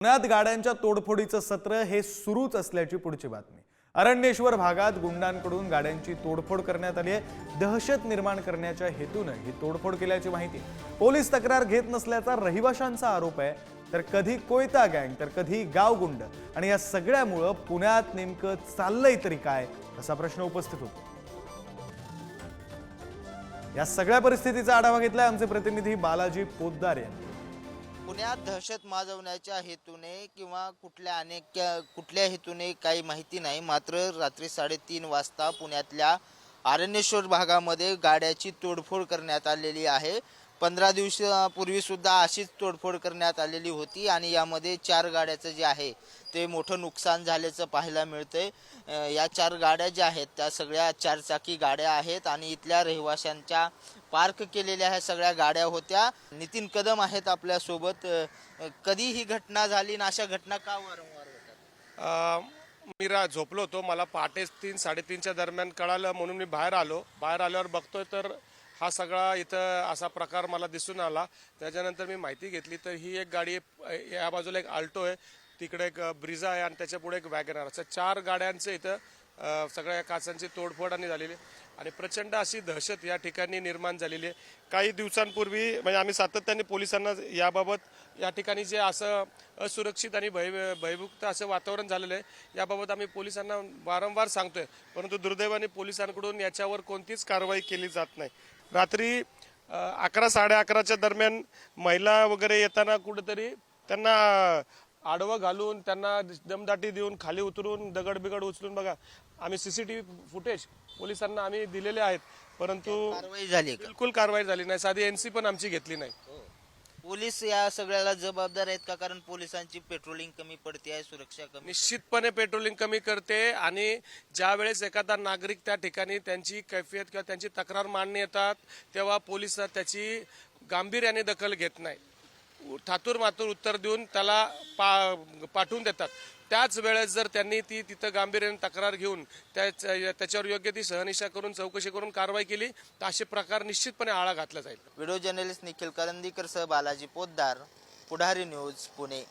पुण्यात गाड्यांच्या तोडफोडीचं सत्र हे सुरूच असल्याची पुढची बातमी. अरण्येश्वर भागात गुंडांकडून गाड्यांची तोडफोड करण्यात आली आहे. दहशत निर्माण करण्याच्या हेतूनं ही तोडफोड केल्याची माहिती. पोलीस तक्रार घेत नसल्याचा रहिवाशांचा आरोप आहे. तर कधी कोयता गँग तर कधी गावगुंड आणि या सगळ्यामुळं पुण्यात नेमकं चाललंय तरी काय? असा प्रश्न उपस्थित होतो. या सगळ्या परिस्थितीचा आढावा घेतलाय आमचे प्रतिनिधी बालाजी पोद्दार यांनी. पुण्यात दहशत माजवण्याच्या हेतूने किंवा कुठल्या अनेक कुठल्या हेतूने काही माहिती नाही. मात्र रात्री साडेतीन वाजता पुण्यातल्या आरण्येश्वर भागामध्ये गाड्याची तोडफोड करण्यात आलेली आहे. पंधरा दिवसापूर्वी सुद्धा अशीच तोडफोड करण्यात आलेली होती आणि यामध्ये चार गाड्याचं जे आहे ते मोठं नुकसान झाल्याचं पाहायला मिळतंय. या चार गाड्या ज्या आहेत त्या सगळ्या चारचाकी गाड्या आहेत आणि इथल्या रहिवाशांच्या पार्क केलेल्या ह्या सगळ्या गाड्या होत्या. नितीन कदम आहेत आपल्यासोबत. कधी ही घटना झाली आणि अशा घटना का वारंवार होतात मी रा झोपलो होतो. मला पहाटे तीन साडेतीनच्या दरम्यान कळालं म्हणून मी बाहेर आलो. बाहेर आल्यावर बघतोय तर हा सगळा इथं असा प्रकार मला दिसून आला. त्याच्यानंतर मी माहिती घेतली तर ही एक गाडी या बाजूला एक आल्टो आहे. तिकडे एक ब्रिझा आहे आणि त्याच्या पुढे एक वॅगनार असं चार गाड्यांचं इथं सगळ्या काचांची तोडफोड आणि झालेली आहे. आणि प्रचंड अशी दहशत या ठिकाणी निर्माण झालेली आहे. काही दिवसांपूर्वी म्हणजे आम्ही सातत्याने पोलिसांना याबाबत या ठिकाणी जे असं असुरक्षित आणि भय भयमुक्त असं वातावरण झालेलं आहे याबाबत आम्ही पोलिसांना वारंवार सांगतोय. परंतु दुर्दैवाने पोलिसांकडून याच्यावर कोणतीच कारवाई केली जात नाही. रात्री अकरा साडे अकराच्या दरम्यान महिला वगैरे येताना कुठंतरी त्यांना आडवं घालून त्यांना दमदाटी देऊन खाली उतरून दगड बिगड उचलून बघा. आम्ही सीसीटीव्ही फुटेज पोलिसांना आम्ही दिलेले आहेत परंतु कारवाई झाली का? बिलकुल कारवाई झाली नाही. साधी एनसी पण आमची घेतली नाही. पोलीस या सगळ्याला जबाबदार आहेत का? कारण पोलिसांची पेट्रोलिंग कमी पडते आहे सुरक्षा कमी निश्चितपणे पेट्रोलिंग कमी करते आणि ज्या वेळेस एखादा नागरिक त्या ठिकाणी त्यांची कैफियत किंवा त्यांची तक्रार मांडणी येतात तेव्हा पोलीस त्याची गांभीर्याने दखल घेत नाही. ठातूर मातूर उत्तर देऊन त्याला पा पाठवून देतात. त्याच वेळेस जर त्यांनी ती तिथं गांभीर्याने तक्रार घेऊन त्याच्यावर योग्य ती सहनिशा करून चौकशी करून कारवाई केली तर असे प्रकार निश्चितपणे आळा घातला जाईल. व्हिडिओ जर्नलिस्ट निखिल करंदीकर सह बालाजी पोद्दार पुढारी न्यूज पुणे.